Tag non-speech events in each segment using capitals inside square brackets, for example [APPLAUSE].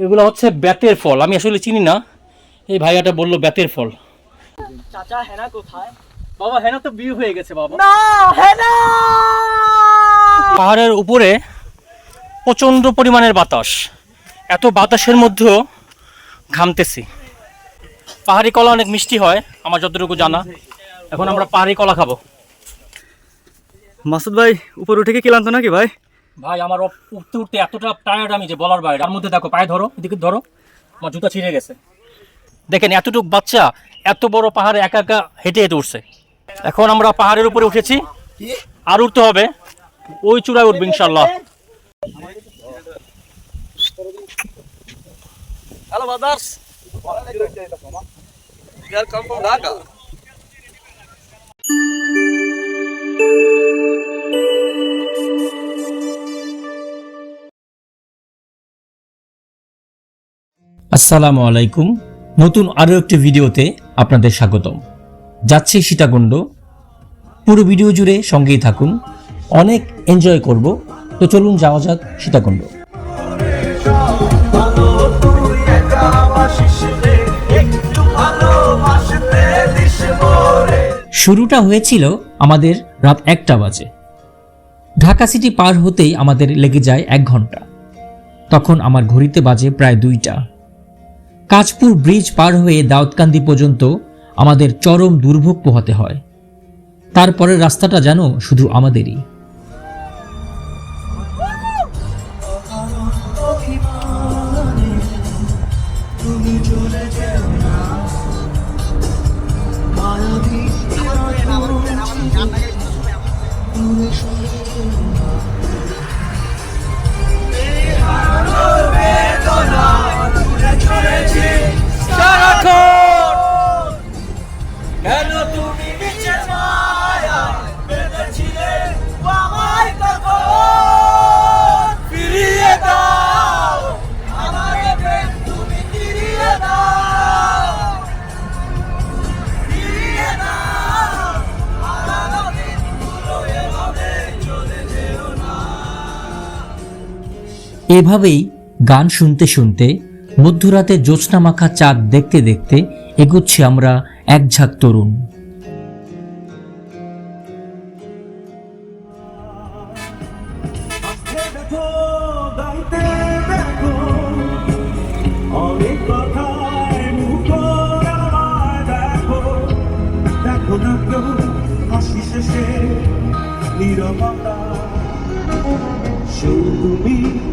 এগুলো হচ্ছে ব্যাতের ফল। আমি আসলে চিনি না। এই ভাইয়াটা বলল ব্যাতের ফল। চাচা হেনা কোথায়? বাবা হেনা তো বিয়ে হয়ে গেছে বাবা। না হেনা! পাহাড়ের উপরে প্রচণ্ড পরিমাণের বাতাস। এত বাতাসের মধ্যেও ঘামতেছি। পাহাড়ি কলা অনেক মিষ্টি হয় আমার যতটুকু জানা। এখন আমরা পাহাড়ি কলা খাব। মাসুদ ভাই উপর উঠে কি ক্লান্ত নাকি ভাই? ভাই, আমার উঠতে উঠতে এতটা টায়ার্ড আমি যে বলার বাইরে। তার মধ্যে দেখো, পায়ে ধরো, এদিকে ধরো। আমার জুতা ছিঁড়ে গেছে। দেখেন, এতটুক বাচ্চা, এত বড় পাহাড়ে একা একা হেঁটে হেঁটে উঠছে। এখন আমরা পাহাড়ের উপরে উঠেছি। আর উঠতে হবে। ওই চূড়ায় উঠবে ইনশাল্লাহ হ্যালো বাদার্স ইয়ার কাম ফ্রম আসসালামু আলাইকুম। নতুন আরও একটি ভিডিওতে আপনাদের স্বাগতম। যাচ্ছে সীতাকুণ্ড। পুরো ভিডিও জুড়ে সঙ্গেই থাকুন। অনেক এনজয় করব। তো চলুন যাওয়া যাক সীতাকুণ্ড। শুরুটা হয়েছিল আমাদের রাত একটা বাজে। ঢাকা সিটি পার হতেই আমাদের লেগে যায় এক ঘণ্টা। তখন আমার ঘড়িতে বাজে প্রায় দুইটা। কাঁচপুর ব্রিজ পার হয়ে দাউদকান্দি পর্যন্ত আমাদের চরম দুর্ভোগ পোহাতে হয়। তারপরের রাস্তাটা যেন শুধু আমাদেরই। এভাবেই গান শুনতে শুনতে মধ্যরাতে জ্যোৎস্না মাখা চাঁদ দেখতে দেখতে এগুচ্ছি আমরা এক ঝাঁক তরুণ।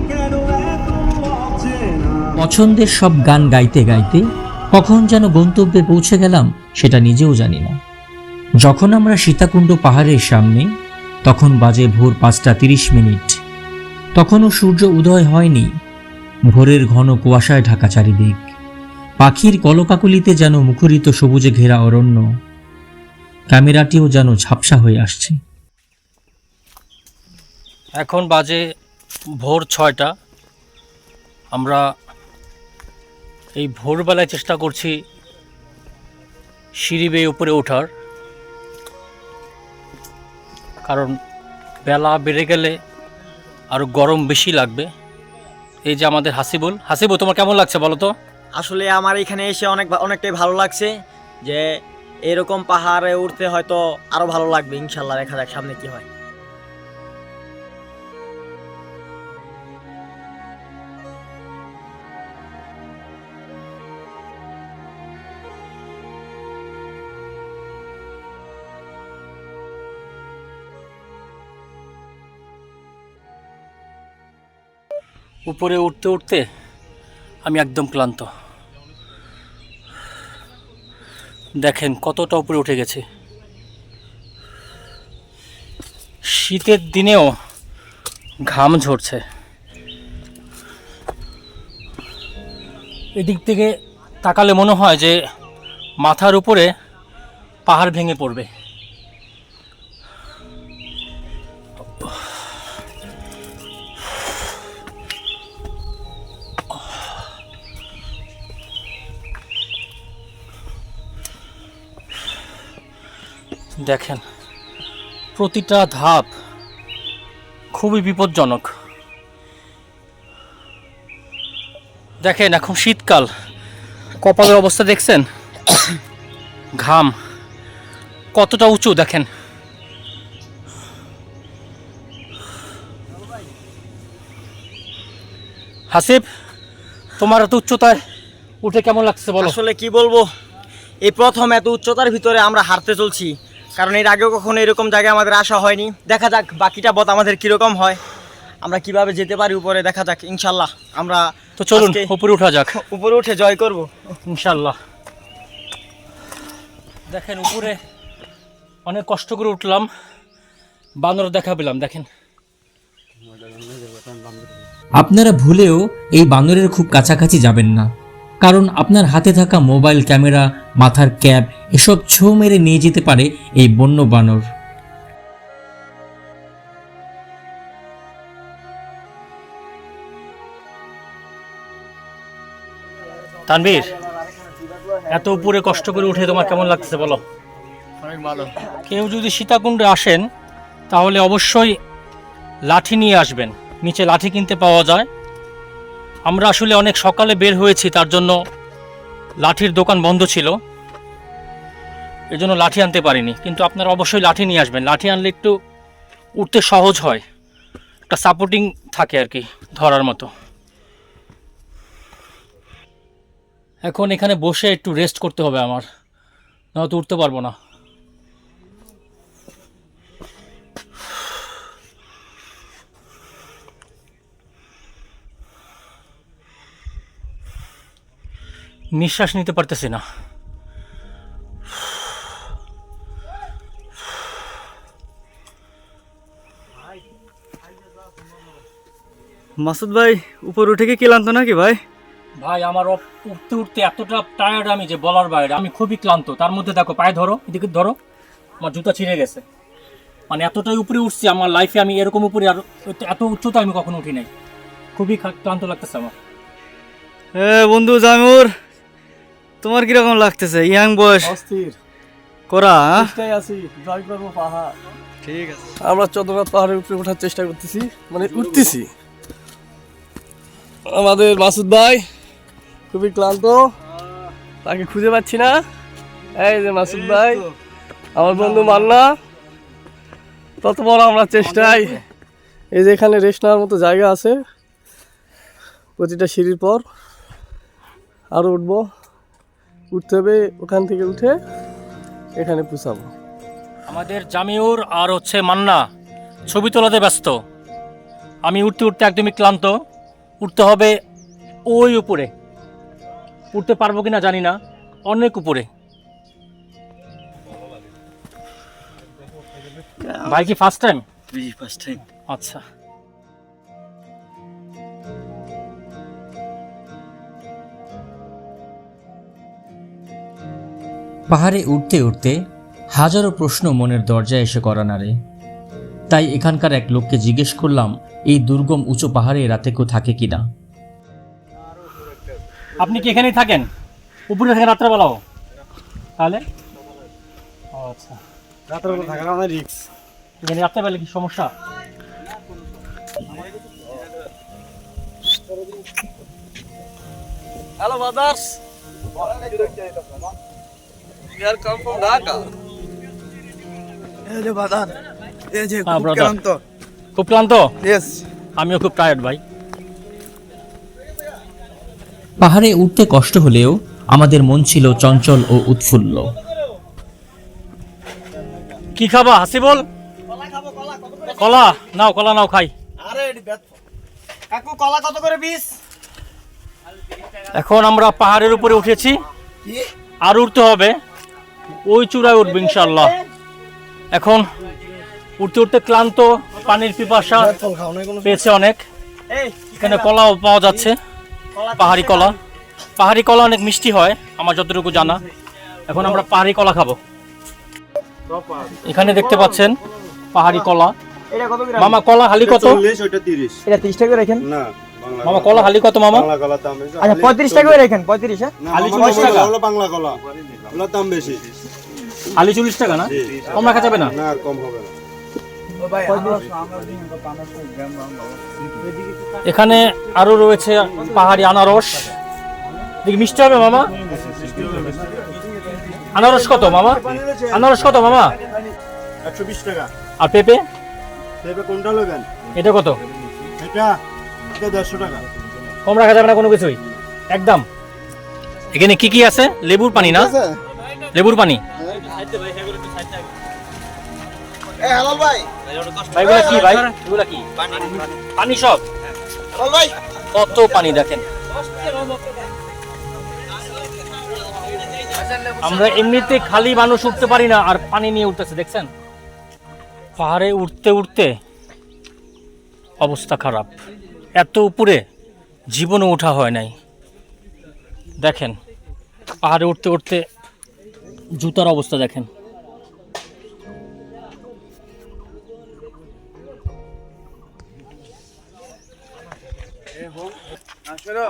গাইতে পছন্দের সব গান গাইতে গাইতে কখন যেন গন্তব্যে পৌঁছে গেলাম সেটা নিজেও জানি না। যখন আমরা সীতাকুণ্ড পাহাড়ের সামনে, তখন বাজে ভোর পাঁচটা তিরিশ মিনিট। তখনও সূর্য উদয় হয়নি। ভোরের ঘন কুয়াশায় ঢাকা চারিদিক। পাখির কলকাকুলিতে যেন মুখরিত সবুজে ঘেরা অরণ্য। ক্যামেরাটিও যেন ঝাপসা হয়ে আসছে। এখন বাজে ভোর ছয়টা। আমরা এই ভোরবেলায় চেষ্টা করছি সিঁড়ি বেয়ে উপরে ওঠার। কারণ বেলা বেড়ে গেলে আরও গরম বেশি লাগবে। এই যে আমাদের হাসিবুল। হাসিবুল তোমার কেমন লাগছে বলো তো? আসলে আমার এখানে এসে অনেক অনেকটাই ভালো লাগছে যে এরকম পাহাড়ে উঠতে হয়তো আরও ভালো লাগবে ইনশাল্লাহ। দেখা যাক সামনে কি হয়। উপরে উঠতে উঠতে আমি একদম ক্লান্ত। দেখেন কতটা উপরে উঠে গেছে। শীতের দিনেও ঘাম ঝরছে। এদিক থেকে তাকালে মনে হয় যে মাথার উপরে পাহাড় ভেঙে পড়বে। দেখেন, প্রতিটা ধাপ খুবই বিপজ্জনক। দেখেন, এখন শীতকাল। কপালের অবস্থা দেখছেন? [COUGHS] ঘাম কতটা উঁচু, দেখেন। হাসিব, তোমার এত উচ্চতায় উঠে কেমন লাগছে বলো? আসলে কি বলব, এই প্রথম এত উচ্চতার ভিতরে আমরা হারতে চলছি। কারণ এর আগেও কখনো এরকম জায়গায় আমাদের আসা হয়নি। দেখা যাক বাকিটা পথ আমাদের কীরকম হয়। আমরা কীভাবে যেতে পারি উপরে দেখা যাক ইনশাল্লাহ। আমরা তো চলুন উপরে উঠা যাক। উপরে উঠে জয় করব। ইনশাল্লাহ। দেখেন উপরে অনেক কষ্ট করে উঠলাম। বানর দেখা পেলাম দেখেন। আপনারা ভুলেও এই বানরের খুব কাছাকাছি যাবেন না। কারণ আপনার হাতে থাকা মোবাইল ক্যামেরা মাথার ক্যাপ এসব ছৌ মেরে নিয়ে যেতে পারে এই বন্য বানর। তানবীর এত উপরে কষ্ট করে উঠে তোমার কেমন লাগছে বলো? অনেক ভালো। কেউ যদি সীতাকুণ্ডে আসেন তাহলে অবশ্যই লাঠি নিয়ে আসবেন। নিচে লাঠি কিনতে পাওয়া যায়। আমরা আসলে অনেক সকালে বের হয়েছি, তার জন্য লাঠির দোকান বন্ধ ছিল। এর জন্য লাঠি আনতে পারিনি, কিন্তু আপনারা অবশ্যই লাঠি নিয়ে আসবেন। লাঠি আনলে একটু উঠতে সহজ হয়। একটা সাপোর্টিং থাকে আর কি, ধরার মতো। এখন এখানে বসে একটু রেস্ট করতে হবে আমার নয়তো উঠতে পারব না। নিঃশ্বাস নিতে পারতেছি না। মাসুদ ভাই উপর উঠে কি ক্লান্ত নাকি ভাই? ভাই আমার উঠতে উঠতে এতটা টায়ার্ড আমি যে বলার বাইরে আমি খুবই ক্লান্ত। তার মধ্যে দেখো পায়ে ধরো এদিকে ধরো আমার জুতা ছিঁড়ে গেছে। মানে এতটাই উপরে উঠছি আমার লাইফে আমি এরকম উপরে আর এত উচ্চতা আমি কখনো উঠি নাই। খুবই ক্লান্ত লাগতেছে আমার। হ্যাঁ বন্ধু জামিউর তোমার কীরকম লাগতেছে? ইয়াং বয়স। অস্থির। করা চেষ্টায় আছি জয় করব পাহাড় ঠিক আছে। আমরা চন্দ্রনাথ পাহাড়ের উপরে ওঠার চেষ্টা করতেছি মানে উঠতেছি। আমাদের মাসুদ ভাই খুবই ক্লান্ত তাকে খুঁজে পাচ্ছি না। এই যে মাসুদ ভাই আমার বন্ধু মান্না। তত বড় আমরা চেষ্টায় এই যে এখানে রেস্ট নেওয়ার মতো জায়গা আছে প্রতিটা সিঁড়ির পর আরও উঠবো। উঠতে হবে ওখান থেকে উঠে এখানে পুষাবো। আমাদের জামিউর আর হচ্ছে মান্না ছবি তোলাতে ব্যস্ত। আমি উঠতে উঠতে একদমই ক্লান্ত। উঠতে হবে ওই উপরে। উঠতে পারব কিনা জানি না অনেক উপরে। ভাই কি ফার্স্ট টাইম ফার্স্ট টাইম আচ্ছা। পাহাড়ে উঠতে উঠতে হাজারো প্রশ্ন মনের দরজায় এসে করা নাড়ে তাই এখানকার এক লোককে জিজ্ঞেস করলাম এই দুর্গম উঁচু পাহাড়ে রাতে কেউ থাকে কিনা আপনি কি এখানেই থাকেন? উপরে থাকেন রাত্রেবেলাও? তাহলে? ও আচ্ছা। রাতের থাকার অনেক রিক্স এখানে রাত্রেবেলা কি সমস্যা? Hello brothers We are come from Dhaka. এই যে বাদান এই যে হ্যাঁ, খুব brother. ক্লান্ত। খুব ক্লান্ত? ইয়েস আমিও খুব টায়ার্ড ভাই। পাহাড়ে উঠতে কষ্ট হলেও আমাদের মন ছিল চঞ্চল ও উৎফুল্ল। কি খাবা? হাসি বল। কলা নাও কলা নাও খাই। আরে কাকু কলা কত করে পিস এখন আমরা পাহাড়ের উপরে উঠেছি। আর উঠতে হবে। ওই চূড়ায় উঠবে ইনশাল্লাহ এখন উঠতে উঠতে ক্লান্ত পানির পিপাসা পেয়েছে অনেক। এখানে কলাও পাওয়া যাচ্ছে পাহাড়ি কলা। পাহাড়ি কলা অনেক মিষ্টি হয় আমার যতটুকু জানা। এখন আমরা পাহাড়ি কলা খাব। এখানে দেখতে পাচ্ছেন পাহাড়ি কলা। এটা মামা কলা হালি কত? ওইটা তিরিশ। টাকা রাখেন? না। মামা কলা হালি কত মামা? আচ্ছা 35 টাকা করে রাখেন 35 হ্যাঁ? মামা 40 টাকা। হলো বাংলা কলা। ওগুলোর দাম বেশি। হালি চল্লিশ টাকা না? কম রাখা যাবে না? না আর কম হবে না। এখানে আরও রয়েছে পাহাড়ি আনারস। দেখি মিষ্টি হবে মামা? আনারস কত মামা? আনারস কত মামা? একশো বিশ টাকা। আর পেঁপে? দেবে কোনটা নেবেন এটা কত? এটা এটা দেড়শো টাকা। কম রাখা যাবে না কোনো কিছুই? একদম। এখানে কি কি আছে? লেবুর পানি না? লেবুর পানি। ভাই। কি ভাই? এগুলা কি? পানি। সব? কত পানি দেখেন। আমরা এমনিতে খালি মানুষ উঠতে পারি না আর পানি নিয়ে উঠতেছে দেখছেন? পাহাড়ে উঠতে উঠতে অবস্থা খারাপ। এত উপরে জীবনও ওঠা হয় নাই। দেখেন পাহাড়ে উঠতে উঠতে জুতার অবস্থা দেখেন।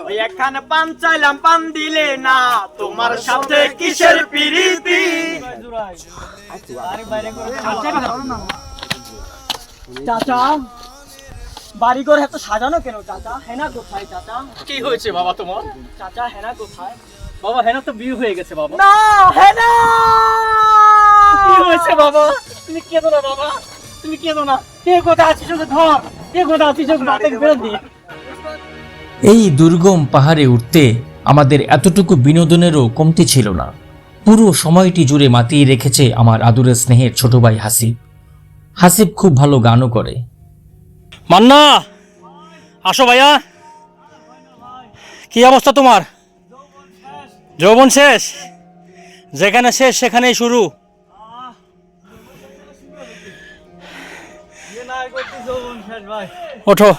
ওই একখানে পান চাইলাম পান দিলে না তোমার সাথে কিসের পিরিতি? চাচা বাড়ি ঘর এত সাজানো কেন? চাচা হেনা কোথায় চাচা? কি হয়েছে বাবা তোমার? চাচা হেনা কোথায়? বাবা হেনা তো বিয়ে হয়ে গেছে বাবা। না হেনা! কি হয়েছে বাবা? তুমি কেঁদো না বাবা তুমি কেঁদো না। কে কোথায় আছিস ওকে ধর কে কোথায় আছিস ওকে থেকে দিয়ে এই দুর্গম পাহাড়ে উঠতে আমাদের এতটুকু বিনোদনেরও কমতি ছিল না। পুরো সময়টি জুড়ে মাতিয়ে রেখেছে আমার আদুরের স্নেহের ছোট ভাই হাসিব। হাসিব খুব ভালো গানও করে। মান্না আসো ভাইয়া। কি অবস্থা তোমার? যৌবন শেষ। যেখানে শেষ সেখানেই শুরু। ওঠো।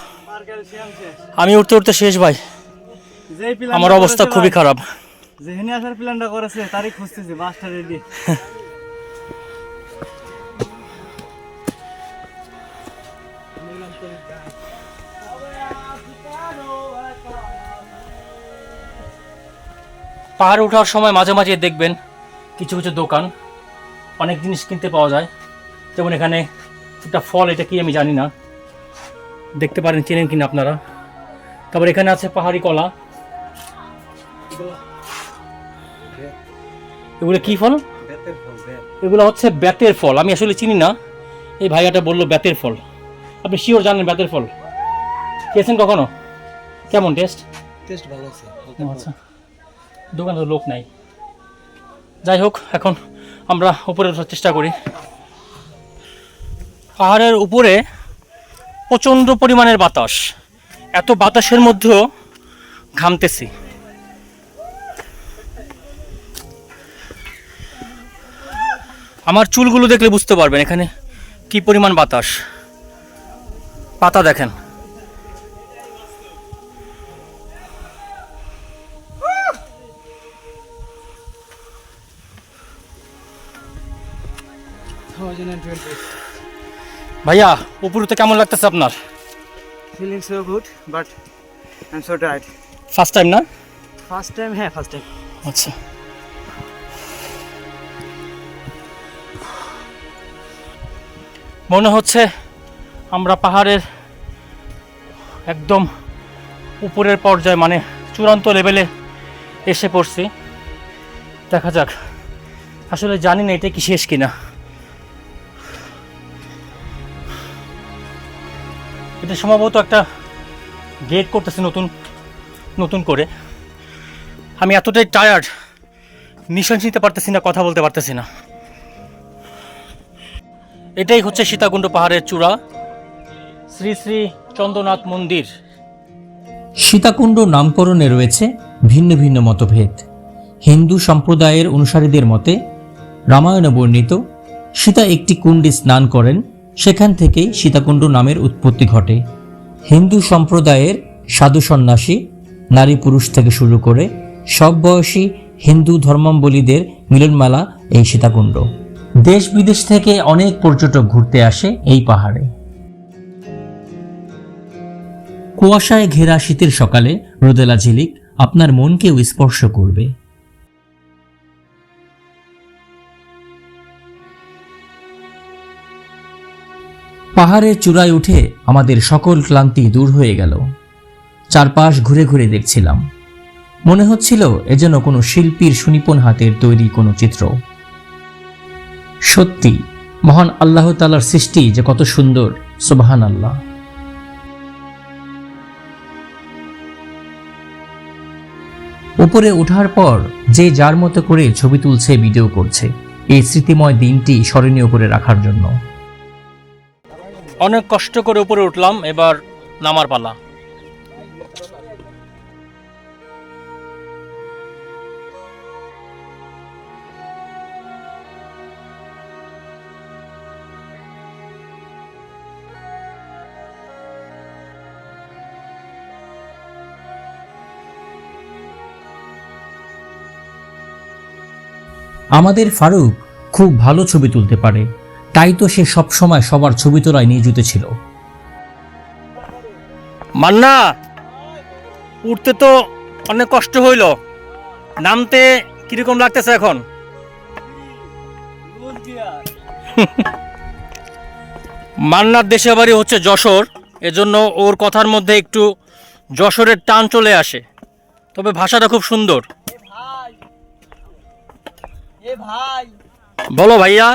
আমি উঠতে উঠতে শেষ ভাই। আমার অবস্থা খুবই খারাপ। যেখানে আসার প্ল্যানটা করেছে তারই খুঁজতেছি বাসটা রেডি [LAUGHS] পাহাড়ে ওঠার সময় মাঝে মাঝে দেখবেন কিছু কিছু দোকান অনেক জিনিস কিনতে পাওয়া যায়। যেমন এখানে একটা ফল এটা কি আমি জানি না। দেখতে পারেন চেনেন কিনা আপনারা। তারপর এখানে আছে পাহাড়ি কলা। এগুলো কি ফল? এগুলো হচ্ছে ব্যাতের ফল। আমি আসলে চিনি না। এই ভাইয়াটা বলল ব্যাতের ফল। আপনি শিওর জানেন ব্যাতের ফল? খেয়েছেন কখনো? কেমন টেস্ট টেস্ট ভালো আছে আচ্ছা। দোকানে লোক নাই। যাই হোক, এখন আমরা উপরে ওঠার চেষ্টা করি। পাহাড়ের উপরে প্রচণ্ড পরিমাণের বাতাস। এত বাতাসের মধ্যেও ঘামতেছি। আমার চুলগুলো দেখলে বুঝতে পারবেন এখানে কি পরিমাণ বাতাস। পাতা দেখেন। ভাইয়া উপরে কেমন লাগতেছে আপনার? Feeling so good but I am so tired first time না? ফার্স্ট টাইম হ্যাঁ ফার্স্ট টাইম আচ্ছা। মনে হচ্ছে আমরা পাহাড়ের একদম উপরের পর্যায়ে মানে চূড়ান্ত লেভেলে এসে পড়ছি। দেখা যাক। আসলে জানি না এটা কি শেষ কিনা। এটা সম্ভবত একটা গেট করতেছে নতুন নতুন করে। আমি এতটাই টায়ার্ড নিঃশ্বাস নিতে পারতেছি না, কথা বলতে পারতেছি না। এটাই হচ্ছে সীতাকুণ্ড পাহাড়ের চূড়া, শ্রী শ্রী চন্দ্রনাথ মন্দির। সীতাকুণ্ড নামকরণে রয়েছে ভিন্ন ভিন্ন মতভেদ। হিন্দু সম্প্রদায়ের অনুসারীদের মতে, রামায়ণে বর্ণিত, সীতা একটি কুণ্ডে স্নান করেন সেখান থেকেই সীতাকুণ্ড নামের উৎপত্তি ঘটে। হিন্দু সম্প্রদায়ের সাধু সন্ন্যাসী, নারী পুরুষ থেকে শুরু করে সব বয়সী হিন্দু ধর্মাবলীদের মিলনমেলা এই সীতাকুণ্ড। দেশ বিদেশ থেকে অনেক পর্যটক ঘুরতে আসে এই পাহাড়ে। কুয়াশায় ঘেরা শীতের সকালে রোদেলা ঝিলিক আপনার মনকেও স্পর্শ করবে। পাহাড়ের চূড়ায় উঠে আমাদের সকল ক্লান্তি দূর হয়ে গেল। চারপাশ ঘুরে ঘুরে দেখছিলাম। মনে হচ্ছিল এ যেন কোনো শিল্পীর সুনিপুণ হাতের তৈরি কোনো চিত্র। সত্যি, মহান আল্লাহ তালার সৃষ্টি যে কত সুন্দর সুবাহান আল্লাহ উপরে ওঠার পর যে যার মতো করে ছবি তুলছে, ভিডিও করছে, এই স্মৃতিময় দিনটি স্মরণীয় করে রাখার জন্য। অনেক কষ্ট করে উপরে উঠলাম, এবার নামার পালা। আমাদের ফারুক খুব ভালো ছবি তুলতে পারে। তাই তো সে সবসময় সবার ছবি তোলায় নিয়োজিত ছিল। মান্না উঠতে তো অনেক কষ্ট হইল। নামতে কীরকম লাগতেছে এখন? মান্নার দেশে বাড়ি হচ্ছে যশোর এজন্য ওর কথার মধ্যে একটু যশোরের টান চলে আসে। তবে ভাষাটা খুব সুন্দর। বলো ভাইয়া।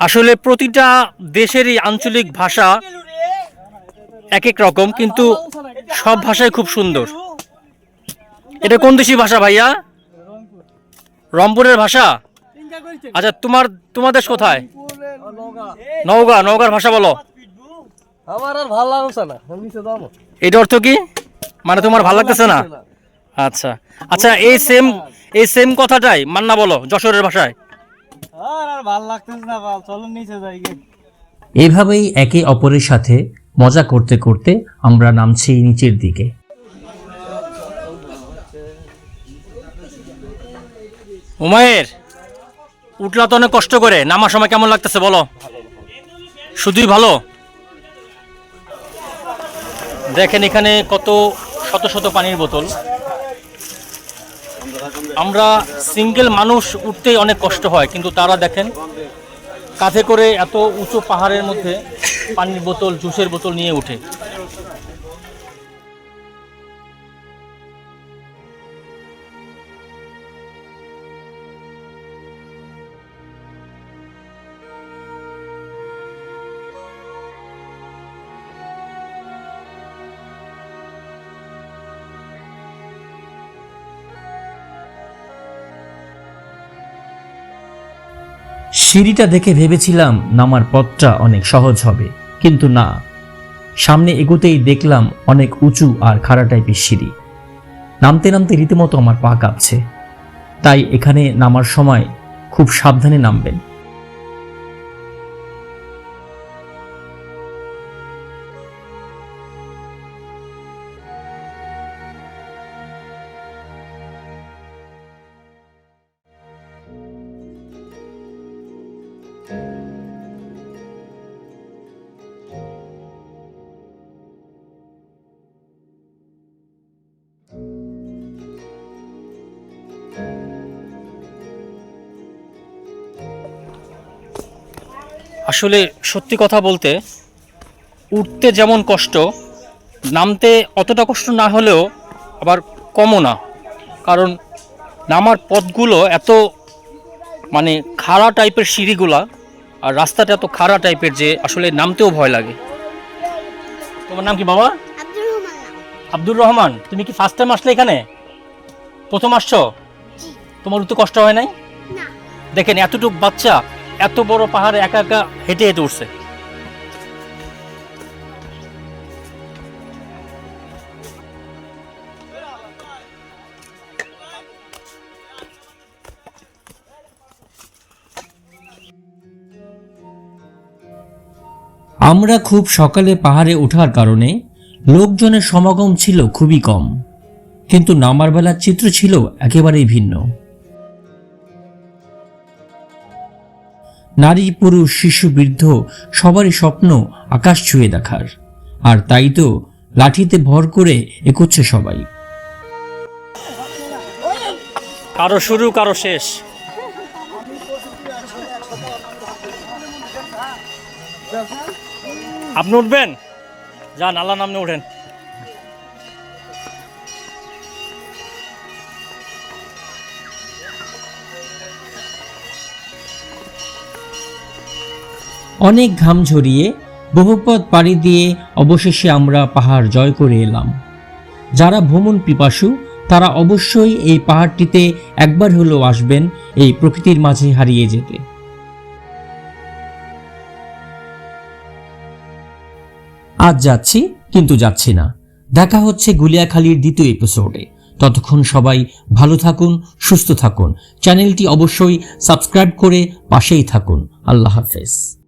আসলে প্রতিটা দেশেরই আঞ্চলিক ভাষা এক এক রকম কিন্তু সব ভাষাই খুব সুন্দর। এটা কোন দেশি ভাষা ভাইয়া? রংপুরের ভাষা? আচ্ছা তোমার তোমার দেশ কোথায়? নওগাঁ নওগাঁর ভাষা বলো। আমার আর ভালো লাগছে না আমি নিচে যাব। এটা অর্থ কি? মানে তোমার ভালো লাগতেছে না? আচ্ছা আচ্ছা এই সেম এই সেম কথাটাই মান্না বলো যশোরের ভাষায়। আর আর ভালো লাগতেছে না বাল চলো নিচে যাই এভাবেই একে অপরের সাথে মজা করতে করতে আমরা নামছি নিচের দিকে। উমায়ের উঠলা তো অনেক কষ্ট করে। নামার সময় কেমন লাগতেছে বলো? শুধুই ভালো? দেখেন এখানে কত শত শত পানির বোতল। আমরা সিঙ্গেল মানুষ উঠতেই অনেক কষ্ট হয়, কিন্তু তারা দেখেন, কাঁধে করে এত উঁচু পাহাড়ের মধ্যে পানির বোতল, জুসের বোতল নিয়ে উঠে। সিঁড়িটা দেখে ভেবেছিলাম নামার পথটা অনেক সহজ হবে, কিন্তু না। সামনে এগোতেই দেখলাম অনেক উঁচু আর খাড়া টাইপের সিঁড়ি। নামতে নামতে রীতিমতো আমার পা কাঁপছে। তাই এখানে নামার সময় খুব সাবধানে নামবেন। আসলে সত্যি কথা বলতে উঠতে যেমন কষ্ট নামতে অতটা কষ্ট না হলেও আবার কমও না। কারণ নামার পথগুলো এত মানে খাড়া টাইপের সিঁড়িগুলা আর রাস্তাটা এত খাড়া টাইপের যে আসলে নামতেও ভয় লাগে। তোমার নাম কি বাবা? আব্দুর রহমান তুমি কি ফার্স্ট টাইম আসলে এখানে? প্রথম আসছো? তোমার তো কষ্ট হয় নাই? দেখেন এতটুক বাচ্চা এত বড় পাহাড়ে একা একা হেঁটে হেঁটে উঠছে। আমরা খুব সকালে পাহাড়ে ওঠার কারণে লোকজনের সমাগম ছিল খুবই কম, কিন্তু নামার বেলার চিত্র ছিল একেবারেই ভিন্ন। নারী, পুরুষ, শিশু, বৃদ্ধ সবারই স্বপ্ন আকাশ ছুঁয়ে দেখার। আর তাই তো লাঠিতে ভর করে এগোচ্ছে সবাই। কারও শুরু, কারও শেষ। আপনি উঠবেন? যান আল্লাহ নামনে উঠেন। অনেক ঘাম ঝরিয়ে বহুপথ পাড়ি দিয়ে অবশেষে আমরা পাহাড় জয় করে এলাম। যারা ভ্রমণ পিপাসু, তারা অবশ্যই এই পাহাড়টিতে একবার হলেও আসবেন, এই প্রকৃতির মাঝে হারিয়ে যেতে। আজ যাচ্ছি, কিন্তু যাচ্ছি না। দেখা হচ্ছে গুলিয়াখালীর দ্বিতীয় এপিসোডে ততক্ষণ সবাই ভালো থাকুন, সুস্থ থাকুন। চ্যানেলটি অবশ্যই সাবস্ক্রাইব করে পাশেই থাকুন। আল্লাহ হাফেজ।